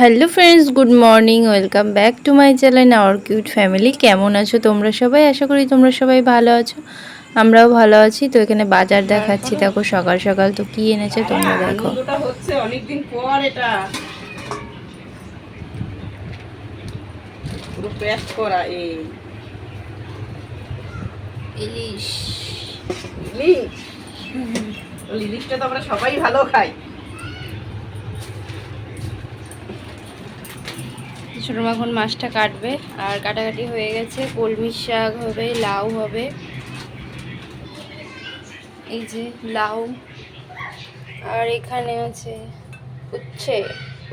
Hello friends good morning welcome back to my channel our cute family. কেমন আছো তোমরা সবাই? আশা করি তোমরা সবাই ভালো আছো আমরাও ভালো আছি। তো এখানে বাজার দেখাচ্ছি। দেখো সকাল সকাল তো কি এনেছে তোমরা দেখো। আনন্দটা হচ্ছে অনেকদিন পর এটা। পুরো প্যাক করা এই। ইলিশ। ইলিশ? ইলিশটা তো আমরা সবাই ভালো খাই। ছোটো মা এখন মাছটা কাটবে, আর কাটাকাটি হয়ে গেছে। কলমি শাক হবে, লাউ হবে। এই যে লাউ। আর এখানে আছে উচ্ছে।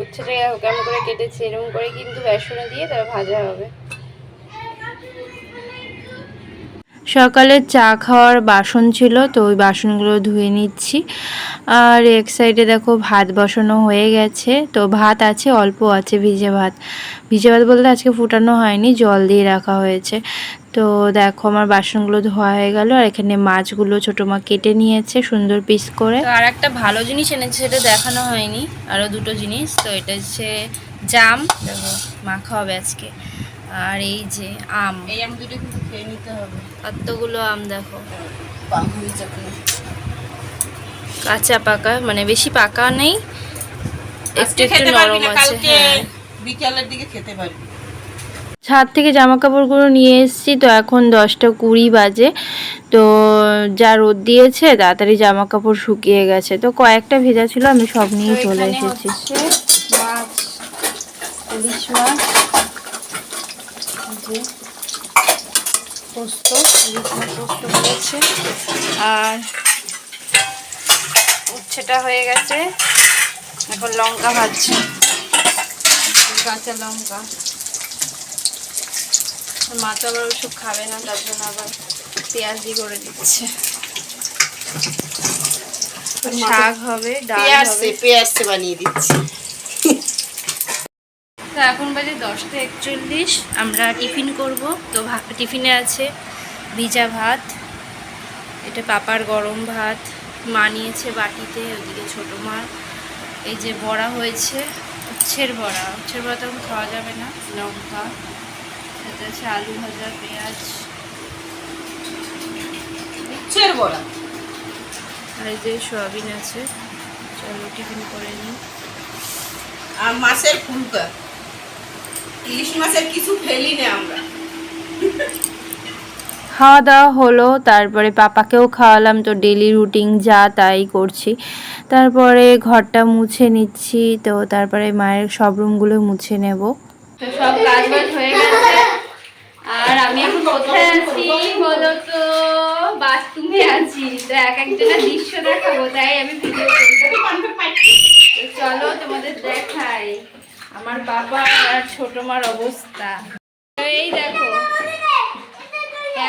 উচ্ছেটা কেমন করে কেটেছে? এরকম করে কিন্তু বেসনে দিয়ে তারা ভাজা হবে। সকালে চা খাওয়ার বাসন ছিল, তো ওই বাসনগুলো ধুয়ে নিচ্ছি। আর এক সাইডে দেখো ভাত বসানো হয়ে গেছে, তো ভাত আছে, অল্প আছে ভিজে ভাত। ভিজে ভাত বলতে আজকে ফুটানো হয়নি, জল দিয়ে রাখা হয়েছে। তো দেখো আমার বাসনগুলো ধোয়া হয়ে গেল, আর এখানে মাছগুলো ছোটো মা কেটে নিয়েছে সুন্দর পিস করে। আর একটা ভালো জিনিস এনেছে, সেটা দেখানো হয়নি আরও দুটো জিনিস, তো এটা হচ্ছে জাম। দেখো মাখা হবে আজকে। আর এই যে আম। এই আম দুটো কিন্তু খেয়ে নিতে হবে। কতগুলো আম দেখো। কাঁচা পাকা মানে বেশি পাকা নেই একটু একটু নরম আছে হ্যাঁ। বিকালের দিকে খেতে পারবি। ছাদ থেকে জামা কাপড়গুলো নিয়ে এসেছি তো এখন দশটা কুড়ি বাজে। তো যা রোদ দিয়েছে তাড়াতাড়ি জামা কাপড় শুকিয়ে গেছে। তো কয়েকটা ভেজা ছিল আমি সব নিয়ে চলে এসেছি। মাছ ইলিশ মাছ যে পোস্ত পোস্ত করেছে আর উচ্ছেটা হয়ে গেছে। এখন লঙ্কা ভাজছে। কাঁচা লঙ্কা। মা তো আবার ওসব খাবে না তার জন্য আবার পেঁয়াজ দিয়ে করে দিচ্ছে। শাক হবে ডাল পেঁয়াজে বানিয়ে দিচ্ছি। তো এখন বাজে দশটা একচল্লিশ আমরা টিফিন করব। তো ভা- টিফিনে আছে ভিজা ভাত এটা পাপার গরম ভাত মা নিয়েছে বাটিতে ওইদিকে ছোটো মা। এই যে বড়া হয়েছে উচ্ছের বড়া। উচ্ছের বড়া তখন খাওয়া যাবে না লঙ্কা সাথে আছে আলু ভাজা পেঁয়াজ। উচ্ছের বড়া। আর এই যে সয়াবিন আছে চলো টিফিন করে নিই। আর মাছের ফুলকা। ইলিশ মাছের কিছু ফেলি না আমরা। খাওয়া দাওয়া হলো তারপরে পাপাকেও খাওয়ালাম তো ডেলি রুটিন যা তাই করছি। তারপরে ঘরটা মুছে নিচ্ছি তো তারপরে মায়ের সব রুমগুলো মুছে নেব। সব কাজ বাজ হয়ে গেছে। আর আমি এখন কোথায় আছি বলো তো বাথরুমে আছি। তো এক একজনের দৃশ্য দেখাবো তাই আমি ভিডিও করব চলো তোমাদের দেখাই আমার বাবা আর ছোট মার অবস্থা। এই দেখো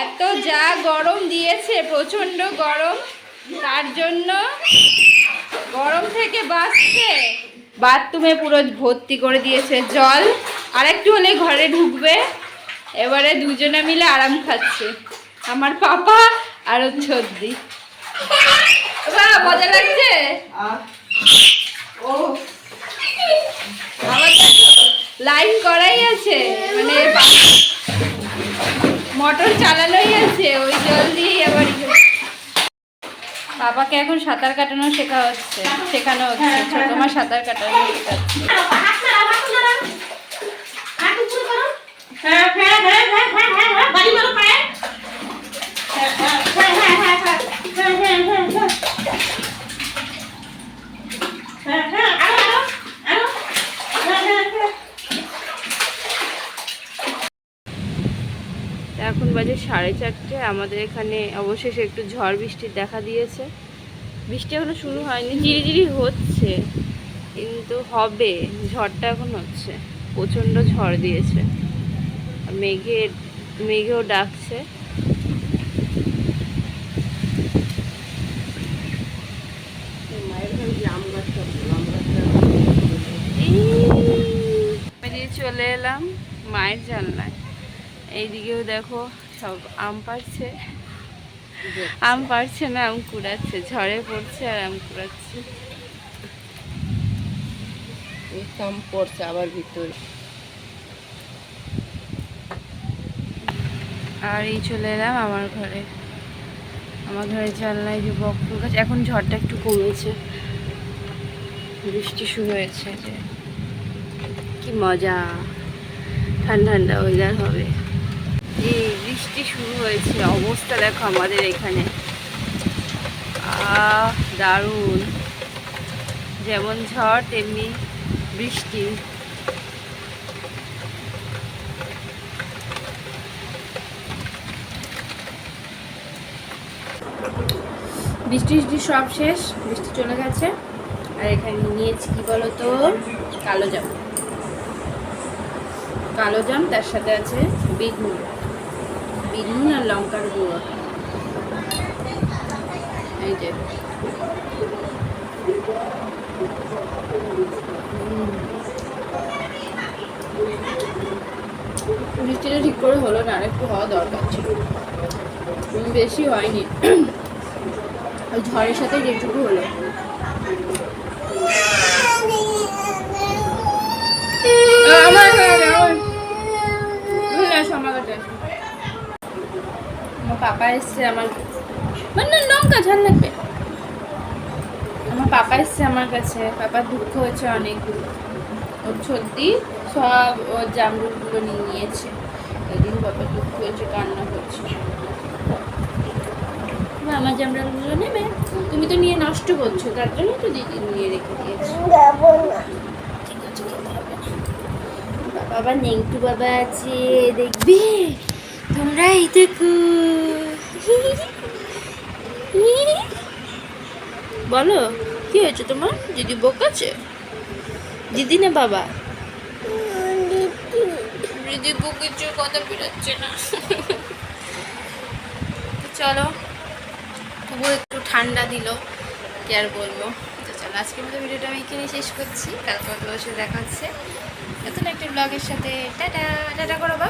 এত যা গরম দিয়েছে প্রচণ্ড গরম তার জন্য গরম থেকে বাঁচতে। বাথরুমে পুরো ভর্তি করে দিয়েছে জল আর একটু হলে ঘরে ঢুকবে। এবারে দুজনে মিলে আরাম খাচ্ছে আমার পাপা আর বাহ, মজা লাগছে আর ও আবার দেখো, লাইন করাই আছে মানে মোটর চালানোই আছে ওই জল দিয়েই আবার ইয়ে। বাবাকে এখন সাঁতার কাটানো শেখা হচ্ছে শেখানো হচ্ছে ছোট মা সাঁতার কাটানো শেখাচ্ছে। হ্যাঁ হ্যাঁ হ্যাঁ হ্যাঁ হ্যাঁ হ্যাঁ হ্যাঁ হ্যাঁ হ্যাঁ হ্যাঁ হ্যাঁ হ্যাঁ আরও আরও আরও হ্যাঁ হ্যাঁ হ্যাঁ এখন বাজে সাড়ে চারটে আমাদের এখানে অবশেষে একটু ঝড় বৃষ্টির দেখা দিয়েছে বৃষ্টি এখনও শুরু হয়নি ঝিরিঝিরি হচ্ছে কিন্তু হবে ঝড়টা এখন হচ্ছে প্রচণ্ড ঝড় দিয়েছে মেঘে মেঘেও ডাকছে চলে এলাম মায়ের জানলায় এইদিকেও দেখো সব আম পাড়ছে। আম পারছে না আম কুড়াচ্ছে। ঝড়ে পড়ছে আর আম কুড়াচ্ছে। কাম পড়ছে আবার ভিতরে। আর এই চলে এলাম আমার ঘরে। আমার ঘরে জানলায় যে বকুল গাছ এখন ঝড়টা একটু কমেছে। বৃষ্টি শুরু হয়েছে যে কি মজা। ঠান্ডা ঠান্ডা ওয়েদার হবে। এই বৃষ্টি শুরু হয়েছে, অবস্থা দেখো আমাদের এখানে। দারুণ। যেমন ঝড়, তেমনি বৃষ্টি। বৃষ্টি বৃষ্টি সব শেষ, বৃষ্টি চলে গেছে। আর এখানে নিয়েছি কি বলো তো কালো জাম। কালো জাম, তার সাথে আছে বিট নুন বিট আর লঙ্কার গুঁড়ো। এই যে। উম। বৃষ্টিটা ঠিক করে হলো না, আরেকটু হওয়া দরকার ছিল। বেশি হয়নি। ওই ঝড়ের সাথে যেটুকু হলো। এসছে আমার মানে লঙ্কা ঝাল লাগবে। আমার পাপা এসছে আমার কাছে। পাপার দুঃখ হয়েছে অনেক। ওর সর্দি, সব ওর জামরুলগুলো নিয়ে নিয়েছে। এদিন বাবার দুঃখ হয়েছে, কান্না করছে। আমার জামরুলগুলো নেবে। তুমি তো নিয়ে নষ্ট করছ, তার জন্য তো দিদি নিয়ে রেখে দিয়েছে। বাবা নেংটু বাবা আছে, দেখবে? তোমরা এই দেখো। বলো কি হয়েছে তোমার? দিদি বকাছে দিদি না বাবা? দিদি বকেছে কথা বেরোচ্ছে না। তো চলো তবুও একটু ঠান্ডা দিল কি আর বলব? তো চলো আজকের মতো ভিডিওটা আমি এখানে শেষ করছি। তারপর তোমার সাথে দেখা হচ্ছে। নতুন একটা ব্লগের সাথে টাটা টাটা করো বা।